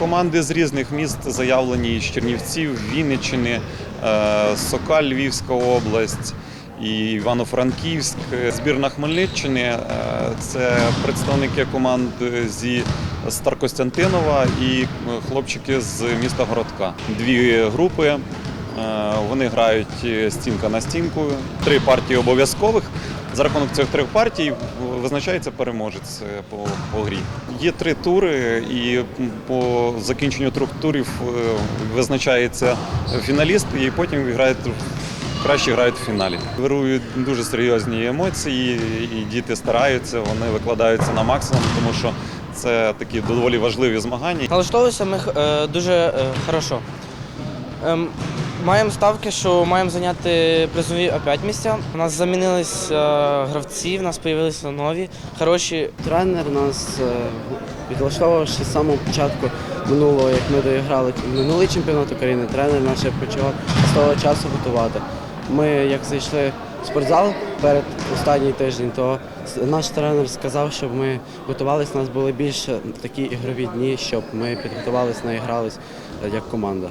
Команди з різних міст заявлені з Чернівців, Вінниччини, е, Сокаль, Львівська область і Івано-Франківськ. Збірна Хмельниччини е, це представники команд зі Старкостянтинова і е, хлопчики з міста Городка. Дві групи. Е, Вони грають е, стінка на стінку. Три партії обов'язкових. За рахунок цих трьох партій визначається переможець е, по, по грі. Є три тури, і по закінченню трьох турів визначається фіналіст, і потім грають краще грають в фіналі. Вирують дуже серйозні емоції, і діти стараються, вони викладаються на максимум, тому що це такі доволі важливі змагання. Налаштовуємося ми дуже хорошо. Ем, маємо ставки, що маємо зайняти призові опять місця. У нас замінились е, гравці, в нас з'явилися нові, хороші. Тренер нас е, підлаштовував ще з самого початку минулого, як ми доіграли минулий чемпіонат України, тренер нас почав з того часу готувати. Ми як зайшли в спортзал перед останній тиждень, то наш тренер сказав, щоб ми готувалися, у нас були більше такі ігрові дні, щоб ми підготувалися, наігрались е, як команда.